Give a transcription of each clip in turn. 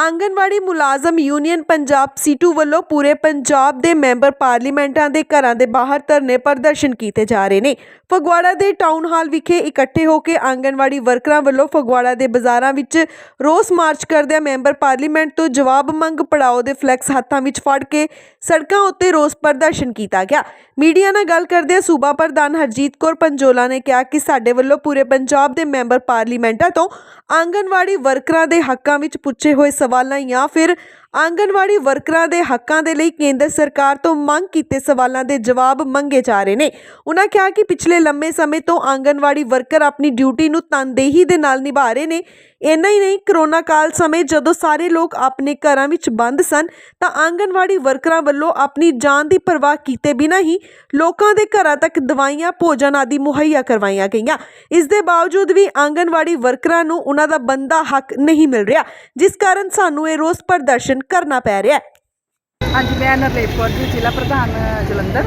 ਆਂਗਨਵਾੜੀ ਮੁਲਾਜ਼ਮ ਯੂਨੀਅਨ ਪੰਜਾਬ ਸੀਟੂ ਵੱਲੋਂ ਪੂਰੇ ਪੰਜਾਬ ਦੇ ਮੈਂਬਰ ਪਾਰਲੀਮੈਂਟਾਂ ਦੇ ਘਰਾਂ ਦੇ ਬਾਹਰ ਧਰਨੇ ਪ੍ਰਦਰਸ਼ਨ ਕੀਤੇ ਜਾ ਰਹੇ ਨੇ। ਫਗਵਾੜਾ ਦੇ ਟਾਊਨ ਹਾਲ ਵਿਖੇ ਇਕੱਠੇ ਹੋ ਕੇ ਆਂਗਨਵਾੜੀ ਵਰਕਰਾਂ ਵੱਲੋਂ ਫਗਵਾੜਾ ਦੇ ਬਾਜ਼ਾਰਾਂ ਵਿੱਚ ਰੋਸ ਮਾਰਚ ਕਰਦਿਆਂ ਮੈਂਬਰ ਪਾਰਲੀਮੈਂਟ ਤੋਂ ਜਵਾਬ ਮੰਗ ਪੜਾਓ ਦੇ ਫਲੈਕਸ ਹੱਥਾਂ ਵਿੱਚ ਫੜ ਕੇ ਸੜਕਾਂ ਉੱਤੇ ਰੋਸ ਪ੍ਰਦਰਸ਼ਨ ਕੀਤਾ ਗਿਆ। ਮੀਡੀਆ ਨਾਲ ਗੱਲ ਕਰਦਿਆਂ ਸੂਬਾ ਪ੍ਰਧਾਨ ਹਰਜੀਤ ਕੌਰ ਪੰਜੋਲਾ ਨੇ ਕਿਹਾ ਕਿ ਸਾਡੇ ਵੱਲੋਂ ਪੂਰੇ ਪੰਜਾਬ ਦੇ ਮੈਂਬਰ ਪਾਰਲੀਮੈਂਟਾਂ ਤੋਂ ਆਂਗਨਵਾੜੀ ਵਰਕਰਾਂ ਦੇ ਹੱਕਾਂ ਵਿੱਚ ਪੁੱਛੇ ਹੋਏ ਸਵਾਲਾਂ ਜਾਂ ਫਿਰ ਆਂਗਨਵਾੜੀ ਵਰਕਰਾਂ ਦੇ ਹੱਕਾਂ ਦੇ ਲਈ ਕੇਂਦਰ ਸਰਕਾਰ ਤੋਂ ਮੰਗ ਕੀਤੇ ਸਵਾਲਾਂ ਦੇ ਜਵਾਬ ਮੰਗੇ ਜਾ ਰਹੇ ਨੇ। ਉਹਨਾਂ ਕਿਹਾ ਕਿ ਪਿਛਲੇ ਲੰਮੇ ਸਮੇਂ ਤੋਂ ਆਂਗਨਵਾੜੀ ਵਰਕਰ ਆਪਣੀ ਡਿਊਟੀ ਨੂੰ ਤਨਦੇਹੀ ਦੇ ਨਾਲ ਨਿਭਾ ਰਹੇ ਨੇ। ਇੰਨਾ ਹੀ ਨਹੀਂ, ਕਰੋਨਾ ਕਾਲ ਸਮੇਂ ਜਦੋਂ ਸਾਰੇ ਲੋਕ ਆਪਣੇ ਘਰਾਂ ਵਿੱਚ ਬੰਦ ਸਨ, ਤਾਂ ਆਂਗਨਵਾੜੀ ਵਰਕਰਾਂ ਵੱਲੋਂ ਆਪਣੀ ਜਾਨ ਦੀ ਪਰਵਾਹ ਕੀਤੇ ਬਿਨਾਂ ਹੀ ਲੋਕਾਂ ਦੇ ਘਰਾਂ ਤੱਕ ਦਵਾਈਆਂ, ਭੋਜਨ ਆਦਿ ਮੁਹੱਈਆ ਕਰਵਾਈਆਂ ਗਈਆਂ। ਇਸ ਦੇ ਬਾਵਜੂਦ ਵੀ ਆਂਗਨਵਾੜੀ ਵਰਕਰਾਂ ਨੂੰ ਉਹਨਾਂ ਦਾ ਬੰਦਾ ਹੱਕ ਨਹੀਂ ਮਿਲ ਰਿਹਾ, ਜਿਸ ਕਾਰਨ ਸਾਨੂੰ ਇਹ ਰੋਸ ਪ੍ਰਦਰਸ਼ਨ ਕਰਨਾ ਪੈ ਰਿਹਾ ਹੈ। ਹਾਂਜੀ, ਮੈਂ ਨਰਲੇਪ ਕੌਰ ਜੀ, ਜ਼ਿਲ੍ਹਾ ਪ੍ਰਧਾਨ ਜਲੰਧਰ।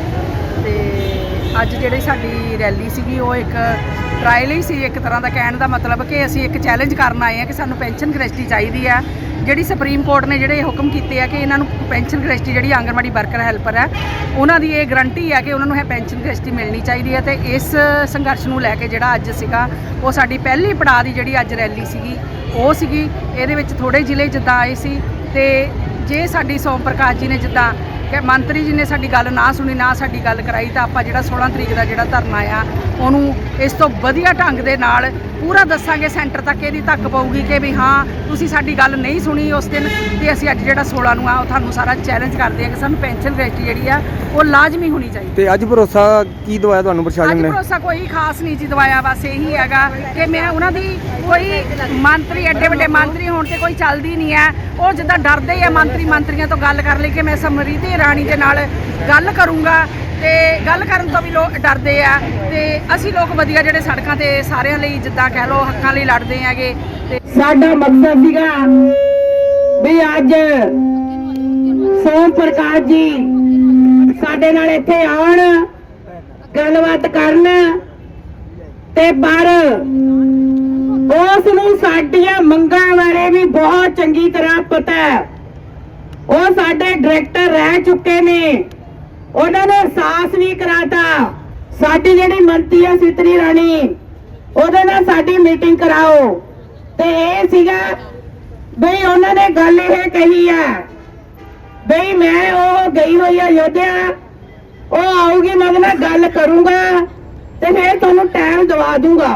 ਤੇ ਅੱਜ ਜਿਹੜੀ ਸਾਡੀ ਰੈਲੀ ਸੀਗੀ, ਉਹ ਇੱਕ ਟਰਾਇਲ ਹੀ ਸੀ, ਇੱਕ ਤਰ੍ਹਾਂ ਦਾ ਕਹਿਣ ਦਾ ਮਤਲਬ ਕਿ ਅਸੀਂ ਇੱਕ ਚੈਲੰਜ ਕਰਨ ਆਏ ਆ ਕਿ ਸਾਨੂੰ ਪੈਨਸ਼ਨ ਗ੍ਰੈਸਟੀ ਚਾਹੀਦੀ ਆ ਜਿਹੜੀ ਸੁਪਰੀਮ ਕੋਰਟ ਨੇ ਜਿਹੜੇ ਹੁਕਮ ਕੀਤੇ ਆ ਕਿ ਇਹਨਾਂ ਨੂੰ ਪੈਨਸ਼ਨ ਗ੍ਰੈਸਟੀ ਜਿਹੜੀ ਆਂਗਣਵਾੜੀ ਵਰਕਰ ਹੈਲਪਰ ਹੈ, ਉਹਨਾਂ ਦੀ ਇਹ ਗਰੰਟੀ ਹੈ ਕਿ ਉਹਨਾਂ ਨੂੰ ਇਹ ਪੈਨਸ਼ਨ ਗ੍ਰੈਸਟੀ ਮਿਲਣੀ ਚਾਹੀਦੀ ਹੈ ਤੇ ਇਸ ਸੰਘਰਸ਼ ਨੂੰ ਲੈ ਕੇ ਜਿਹੜਾ ਅੱਜ ਸੀਗਾ, ਉਹ ਸਾਡੀ ਪਹਿਲੀ ਪੜਾਅ ਦੀ ਜਿਹੜੀ ਅੱਜ ਰੈਲੀ ਸੀਗੀ, ਉਹ ਸੀਗੀ। ਇਹਦੇ ਵਿੱਚ ਥੋੜੇ ਜ਼ਿਲ੍ਹੇ ਜਿੱਦਾਂ ਆਏ ਸੀ ਤੇ ਜੇ ਸਾਡੀ ਸੋਮ ਪ੍ਰਕਾਸ਼ ਜੀ ਨੇ ਜਿੱਦਾਂ ਕਿ ਮੰਤਰੀ ਜੀ ਨੇ ਸਾਡੀ ਗੱਲ ਨਾ ਸੁਣੀ ਨਾ ਸਾਡੀ ਗੱਲ ਕਰਾਈ ਤਾਂ ਆਪਾਂ ਜਿਹੜਾ 16 ਤਰੀਕ ਦਾ ਜਿਹੜਾ ਧਰਨਾ ਆ ਉਹਨੂੰ ਇਸ ਤੋਂ ਵਧੀਆ ਢੰਗ ਦੇ ਨਾਲ ਪੂਰਾ ਦੱਸਾਂਗੇ ਸੈਂਟਰ ਤੱਕ ਇਹਦੀ ਧੱਕ ਪਊਗੀ ਕਿ ਵੀ ਹਾਂ ਤੁਸੀਂ ਸਾਡੀ ਗੱਲ ਨਹੀਂ ਸੁਣੀ ਉਸ ਦਿਨ ਤੇ ਅਸੀਂ ਅੱਜ ਜਿਹੜਾ 16 ਨੂੰ ਆ ਉਹ ਤੁਹਾਨੂੰ ਸਾਰਾ ਚੈਲੰਜ ਕਰਦੇ ਆ ਕਿ ਸਾਨੂੰ ਪੈਨਸ਼ਨ ਗ੍ਰੈਸਟੀ ਜਿਹੜੀ ਆ ਉਹ ਲਾਜ਼ਮੀ ਹੋਣੀ ਚਾਹੀਦੀ। ਤੇ ਅੱਜ ਭਰੋਸਾ ਕੀ ਦਵਾਇਆ ਤੁਹਾਨੂੰ ਪ੍ਰਸ਼ਾਸਨ ਅੱਜ ਨੇ? ਭਰੋਸਾ ਕੋਈ ਖਾਸ ਨਹੀਂ ਜੀ ਦਵਾਇਆ ਬਸ ਇਹੀ ਹੈਗਾ ਕਿ ਮੈਂ ਉਹਨਾਂ ਦੀ ਕੋਈ ਮੰਤਰੀ ਐਡੇ ਵੱਡੇ ਮੰਤਰੀ ਹੋਣ ਤੇ ਕੋਈ ਚੱਲਦੀ ਨਹੀਂ ਹੈ। ਉਹ ਜਿੱਦਾਂ ਡਰਦੇ ਆ ਮੰਤਰੀ ਮੰਤਰੀਆਂ ਤੋਂ ਗੱਲ ਕਰ ਲਈ ਕਿ ਮੈਂ ਸਮਰੀਤੀ ਰਾਣੀ ਦੇ ਨਾਲ ਗੱਲ ਕਰੂੰਗਾ ਤੇ ਗੱਲ ਕਰਨ ਤੋਂ ਵੀ ਲੋਕ ਡਰਦੇ ਆ ਤੇ ਅਸੀਂ ਲੋਕ ਵਧੀਆ ਜਿਹੜੇ ਸੜਕਾਂ ਤੇ ਸਾਰਿਆਂ ਲਈ ਜਿੱਦਾਂ ਕਹਿ ਲਓ ਹੱਕਾਂ ਲਈ ਲੜਦੇ ਹੈਗੇ ਤੇ ਸਾਡਾ ਮਕਸਦ ਸੀਗਾ ਵੀ ਅੱਜ ਸੋਮ ਪ੍ਰਕਾਸ਼ ਜੀ ਸਾਡੇ ਨਾਲ ਇੱਥੇ ਆਉਣ, ਗੱਲਬਾਤ ਕਰਨ ਤੇ ਪਰ ਉਸ ਨੂੰ ਸਾਡੀਆਂ ਮੰਗਾਂ ਬਾਰੇ ਵੀ ਬਹੁਤ ਚੰਗੀ ਤਰ੍ਹਾਂ ਪਤਾ ਹੈ। ਉਹ ਸਾਡੇ ਡਾਇਰੈਕਟਰ ਰਹਿ ਚੁੱਕੇ ਨੇ। ਉਹਨਾਂ ਨੇ ਅਹਿਸਾਸ ਵੀ ਕਰਾਤਾ। ਸਾਡੀ ਜਿਹੜੀ ਮੰਤਰੀ ਆ ਸਿਤਰੀ ਰਾਣੀ, ਉਹਦੇ ਨਾਲ ਸਾਡੀ ਮੀਟਿੰਗ ਕਰਾਓ। ਤੇ ਇਹ ਸੀਗਾ ਬਈ ਉਹਨਾਂ ਨੇ ਗੱਲ ਇਹ ਕਹੀ ਆ ਬਈ ਮੈਂ ਉਹ ਗਈ ਹੋਈ ਆ ਯੋਧਿਆ ਉਹ ਆਊਗੀ ਮੈਂ ਉਹਦੇ ਨਾਲ ਗੱਲ ਕਰੂੰਗਾ ਤੇ ਫਿਰ ਤੁਹਾਨੂੰ ਟਾਈਮ ਦਵਾ ਦੂੰਗਾ।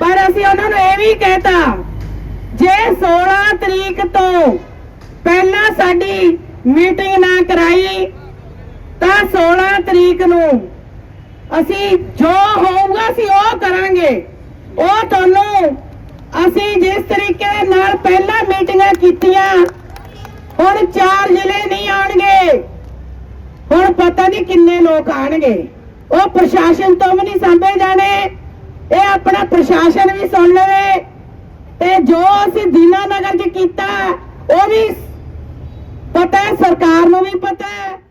ਪਰ ਅਸੀਂ ਉਹਨਾਂ ਨੂੰ ਇਹ ਵੀ ਕਹਿਤਾ, ਜੇ 16 ਤਰੀਕ ਤੋਂ ਪਹਿਲਾਂ ਸਾਡੀ ਮੀਟਿੰਗ ਨਾ ਕਰਾਈ, ਤਾਂ 16 ਤਰੀਕ ਨੂੰ ਅਸੀਂ ਜੋ ਹੋਊਗਾ ਅਸੀਂ ਉਹ ਕਰਾਂਗੇ। ਉਹ ਤੁਹਾਨੂੰ ਅਸੀਂ ਜਿਸ ਤਰੀਕੇ ਦੇ ਨਾਲ ਪਹਿਲਾਂ ਮੀਟਿੰਗਾਂ ਕੀਤੀਆਂ, ਹੁਣ ਚਾਰ ਜ਼ਿਲ੍ਹੇ ਨਹੀਂ ਆਣਗੇ ਹੁਣ ਪਤਾ ਨਹੀਂ ਕਿੰਨੇ ਲੋਕ ਆਣਗੇ ਉਹ ਪ੍ਰਸ਼ਾਸਨ ਤੋਂ ਵੀ ਨਹੀਂ ਸਾਂਭੇ ਜਾਣੇ, ਇਹ ਆਪਣਾ ਪ੍ਰਸ਼ਾਸਨ ਵੀ ਸੁਣ ਲਵੇ। ਤੇ ਜੋ ਅਸੀਂ ਦੀਨਾਨਗਰ 'ਚ ਕੀਤਾ, ਉਹ ਵੀ ਪਤਾ ਹੈ ਸਰਕਾਰ ਨੂੰ ਵੀ ਪਤਾ ਹੈ।